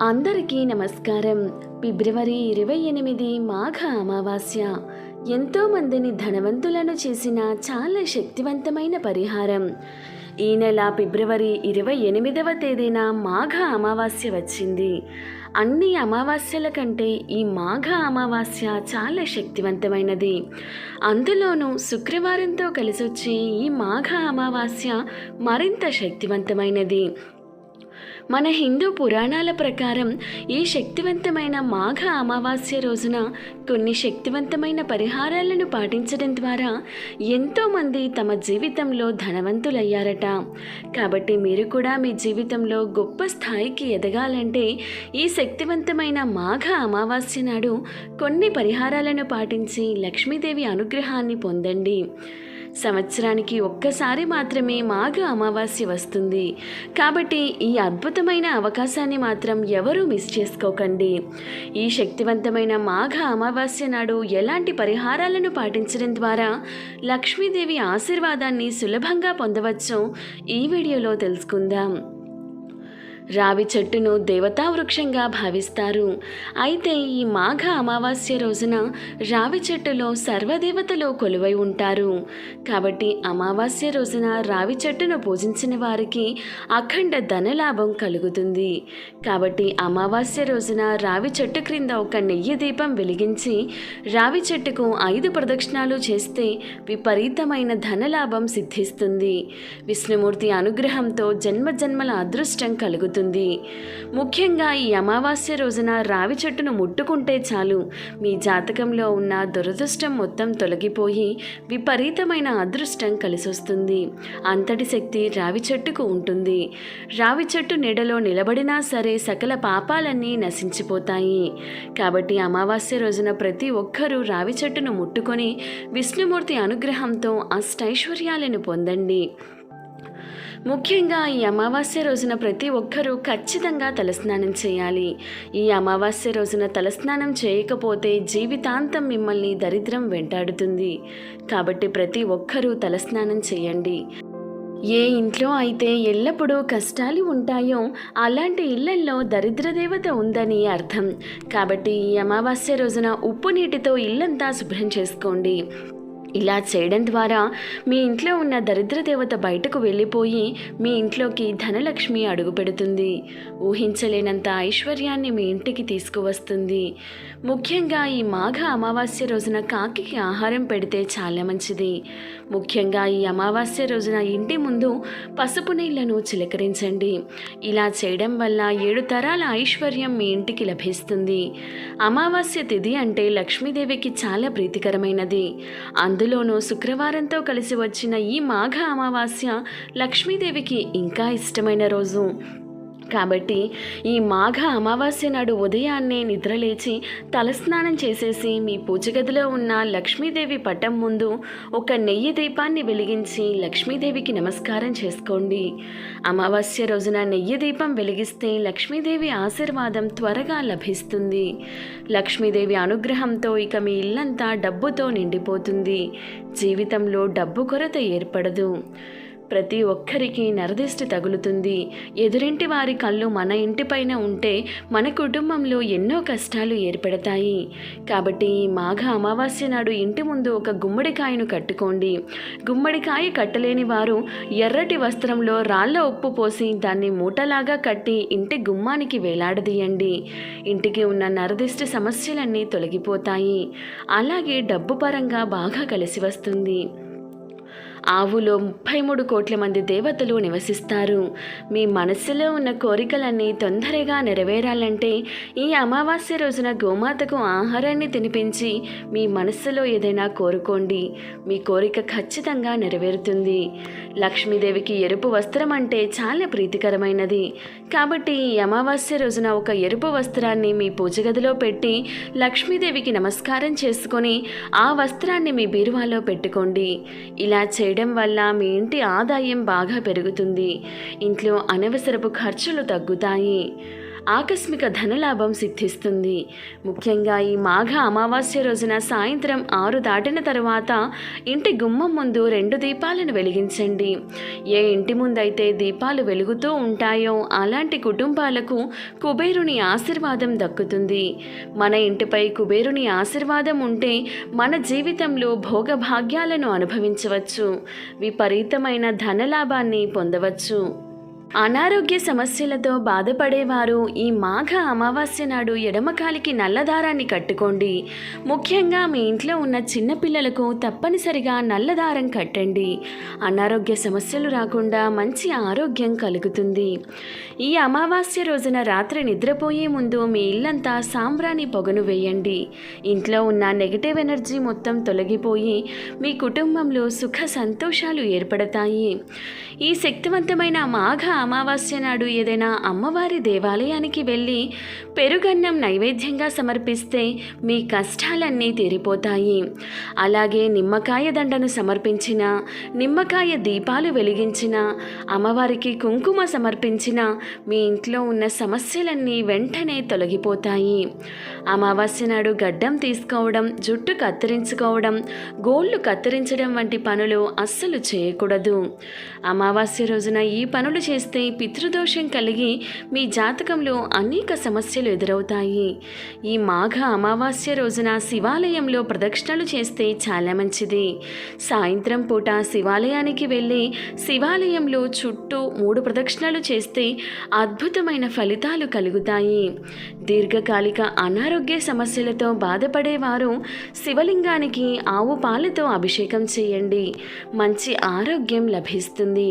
అందరికీ నమస్కారం. ఫిబ్రవరి ఇరవై ఎనిమిది మాఘ అమావాస్య. ఎంతో మందిని ధనవంతులను చేసిన చాలా శక్తివంతమైన పరిహారం. ఈ నెల ఫిబ్రవరి ఇరవై ఎనిమిదవ తేదీన మాఘ అమావాస్య వచ్చింది. అన్ని అమావాస్యల కంటే ఈ మాఘ అమావాస్య చాలా శక్తివంతమైనది. అందులోనూ శుక్రవారంతో కలిసొచ్చే ఈ మాఘ అమావాస్య మరింత శక్తివంతమైనది. మన హిందూ పురాణాల ప్రకారం ఈ శక్తివంతమైన మాఘ అమావాస్య రోజున కొన్ని శక్తివంతమైన పరిహారాలను పాటించడం ద్వారా ఎంతోమంది తమ జీవితంలో ధనవంతులయ్యారట. కాబట్టి మీరు కూడా మీ జీవితంలో గొప్ప స్థాయికి ఎదగాలంటే ఈ శక్తివంతమైన మాఘ అమావాస్య నాడు కొన్ని పరిహారాలను పాటించి లక్ష్మీదేవి అనుగ్రహాన్ని పొందండి. సంవత్సరానికి ఒక్కసారి మాత్రమే మాఘ అమావాస్య వస్తుంది. కాబట్టి ఈ అద్భుతమైన అవకాశాన్ని మాత్రం ఎవరూ మిస్ చేసుకోకండి. ఈ శక్తివంతమైన మాఘ అమావాస్య నాడు ఎలాంటి పరిహారాలను పాటించడం ద్వారా లక్ష్మీదేవి ఆశీర్వాదాన్ని సులభంగా పొందవచ్చో ఈ వీడియోలో తెలుసుకుందాం. రావి చెట్టును దేవతా వృక్షంగా భావిస్తారు. అయితే ఈ మాఘ అమావాస్య రోజున రావి చెట్టులో సర్వదేవతలు కొలువై ఉంటారు. కాబట్టి అమావాస్య రోజున రావి చెట్టును పూజించిన వారికి అఖండ ధనలాభం కలుగుతుంది. కాబట్టి అమావాస్య రోజున రావి చెట్టు క్రింద ఒక నెయ్యి దీపం వెలిగించి రావి చెట్టుకు ఐదు ప్రదక్షిణాలు చేస్తే విపరీతమైన ధనలాభం సిద్ధిస్తుంది. విష్ణుమూర్తి అనుగ్రహంతో జన్మ జన్మల అదృష్టం కలుగుతుంది. ముఖ్యంగా ఈ అమావాస్య రోజున రావి చెట్టును ముట్టుకుంటే చాలు. మీ జాతకంలో ఉన్న దురదృష్టం మొత్తం తొలగిపోయి విపరీతమైన అదృష్టం కలిసొస్తుంది. అంతటి శక్తి రావి చెట్టుకు ఉంటుంది. రావి చెట్టు నీడలో నిలబడినా సరే సకల పాపాలన్నీ నశించిపోతాయి. కాబట్టి అమావాస్య రోజున ప్రతి ఒక్కరూ రావి చెట్టును ముట్టుకొని విష్ణుమూర్తి అనుగ్రహంతో అష్టైశ్వర్యాలను పొందండి. ముఖ్యంగా ఈ అమావాస్య రోజున ప్రతి ఒక్కరూ ఖచ్చితంగా తలస్నానం చేయాలి. ఈ అమావాస్య రోజున తలస్నానం చేయకపోతే జీవితాంతం మిమ్మల్ని దరిద్రం వెంటాడుతుంది. కాబట్టి ప్రతి ఒక్కరూ తలస్నానం చేయండి. ఏ ఇంట్లో అయితే ఎల్లప్పుడూ కష్టాలు ఉంటాయో అలాంటి ఇళ్ళల్లో దరిద్ర దేవత ఉందని అర్థం. కాబట్టి ఈ అమావాస్య రోజున ఉప్పు నీటితో ఇల్లంతా శుభ్రం చేసుకోండి. ఇలా చేయడం ద్వారా మీ ఇంట్లో ఉన్న దరిద్ర దేవత బయటకు వెళ్ళిపోయి మీ ఇంట్లోకి ధనలక్ష్మి అడుగుపెడుతుంది ఊహించలేనంత ఐశ్వర్యాన్ని మీ ఇంటికి తీసుకువస్తుంది. ముఖ్యంగా ఈ మాఘ అమావాస్య రోజున కాకికి ఆహారం పెడితే చాలా మంచిది. ముఖ్యంగా ఈ అమావాస్య రోజున ఇంటి ముందు పసుపు నీళ్ళను చిలకరించండి. ఇలా చేయడం వల్ల ఏడు తరాల ఐశ్వర్యం మీ ఇంటికి లభిస్తుంది. అమావాస్య తిథి అంటే లక్ష్మీదేవికి చాలా ప్రీతికరమైనది. అందులోనూ శుక్రవారంతో కలిసి వచ్చిన ఈ మాఘ అమావాస్య లక్ష్మీదేవికి ఇంకా ఇష్టమైన రోజు. కాబట్టి ఈ మాఘ అమావాస్య నాడు ఉదయాన్నే నిద్రలేచి తలస్నానం చేసేసి మీ పూజగదిలో ఉన్న లక్ష్మీదేవి పటం ముందు ఒక నెయ్యి దీపాన్ని వెలిగించి లక్ష్మీదేవికి నమస్కారం చేసుకోండి. అమావాస్య రోజున నెయ్యి దీపం వెలిగిస్తే లక్ష్మీదేవి ఆశీర్వాదం త్వరగా లభిస్తుంది. లక్ష్మీదేవి అనుగ్రహంతో ఇక మీ ఇల్లంతా డబ్బుతో నిండిపోతుంది. జీవితంలో డబ్బు కొరత ఏర్పడదు. ప్రతి ఒక్కరికి నరదిష్టి తగులుతుంది. ఎదురింటి వారి కళ్ళు మన ఇంటిపైన ఉంటే మన కుటుంబంలో ఎన్నో కష్టాలు ఏర్పడతాయి. కాబట్టి మాఘ అమావాస్య నాడు ఇంటి ముందు ఒక గుమ్మడికాయను కట్టుకోండి. గుమ్మడికాయ కట్టలేని వారు ఎర్రటి వస్త్రంలో రాళ్ళ ఉప్పు పోసి దాన్ని మూటలాగా కట్టి ఇంటి గుమ్మానికి వేలాడదీయండి. ఇంటికి ఉన్న నరదిష్టి సమస్యలన్నీ తొలగిపోతాయి. అలాగే డబ్బు పరంగా బాగా కలిసి వస్తుంది. ఆవులో ముప్పై మూడు కోట్ల మంది దేవతలు నివసిస్తారు. మీ మనస్సులో ఉన్న కోరికలన్నీ తొందరగా నెరవేరాలంటే ఈ అమావాస్య రోజున గోమాతకు ఆహారాన్ని తినిపించి మీ మనస్సులో ఏదైనా కోరుకోండి. మీ కోరిక ఖచ్చితంగా నెరవేరుతుంది. లక్ష్మీదేవికి ఎరుపు వస్త్రం అంటే చాలా ప్రీతికరమైనది. కాబట్టి ఈ అమావాస్య రోజున ఒక ఎరుపు వస్త్రాన్ని మీ పూజ గదిలో పెట్టి లక్ష్మీదేవికి నమస్కారం చేసుకొని ఆ వస్త్రాన్ని మీ బీరువాలో పెట్టుకోండి. ఇలా చేయడం చేయడం వల్ల మీ ఇంటి ఆదాయం బాగా పెరుగుతుంది. ఇంట్లో అనవసరపు ఖర్చులు తగ్గుతాయి. ఆకస్మిక ధనలాభం సిద్ధిస్తుంది. ముఖ్యంగా ఈ మాఘ అమావాస్య రోజున సాయంత్రం ఆరు దాటిన తర్వాత ఇంటి గుమ్మం ముందు రెండు దీపాలను వెలిగించండి. ఏ ఇంటి ముందైతే దీపాలు వెలుగుతూ ఉంటాయో అలాంటి కుటుంబాలకు కుబేరుని ఆశీర్వాదం దక్కుతుంది. మన ఇంటిపై కుబేరుని ఆశీర్వాదం ఉంటే మన జీవితంలో భోగభాగ్యాలను అనుభవించవచ్చు. విపరీతమైన ధనలాభాన్ని పొందవచ్చు. అనారోగ్య సమస్యలతో బాధపడేవారు ఈ మాఘ అమావాస్య నాడు ఎడమకాలికి నల్లదారాన్ని కట్టుకోండి. ముఖ్యంగా మీ ఇంట్లో ఉన్న చిన్నపిల్లలకు తప్పనిసరిగా నల్లదారం కట్టండి. అనారోగ్య సమస్యలు రాకుండా మంచి ఆరోగ్యం కలుగుతుంది. ఈ అమావాస్య రోజున రాత్రి నిద్రపోయే ముందు మీ ఇల్లంతా సాంబ్రాణి పొగను వేయండి. ఇంట్లో ఉన్న నెగిటివ్ ఎనర్జీ మొత్తం తొలగిపోయి మీ కుటుంబంలో సుఖ సంతోషాలు ఏర్పడతాయి. ఈ శక్తివంతమైన మాఘ అమావాస్య నాడు ఏదైనా అమ్మవారి దేవాలయానికి వెళ్ళి పెరుగన్నం నైవేద్యంగా సమర్పిస్తే మీ కష్టాలన్నీ తీరిపోతాయి. అలాగే నిమ్మకాయ దండను సమర్పించిన నిమ్మకాయ దీపాలు వెలిగించిన అమ్మవారికి కుంకుమ సమర్పించిన మీ ఇంట్లో ఉన్న సమస్యలన్నీ వెంటనే తొలగిపోతాయి. అమావాస్య నాడు గడ్డం తీసుకోవడం జుట్టు కత్తిరించుకోవడం గోళ్ళు కత్తిరించడం వంటి పనులు అస్సలు చేయకూడదు. అమావాస్య రోజున ఈ పనులు చేస్తే పితృదోషం కలిగి మీ జాతకంలో అనేక సమస్యలు ఎదురవుతాయి. ఈ మాఘ అమావాస్య రోజున శివాలయంలో ప్రదక్షిణలు చేస్తే చాలా మంచిది. సాయంత్రం పూట శివాలయానికి వెళ్ళి శివాలయంలో చుట్టూ మూడు ప్రదక్షిణలు చేస్తే అద్భుతమైన ఫలితాలు కలుగుతాయి. దీర్ఘకాలిక అనారోగ్య సమస్యలతో బాధపడేవారు శివలింగానికి ఆవు పాలతో అభిషేకం చేయండి. మంచి ఆరోగ్యం లభిస్తుంది.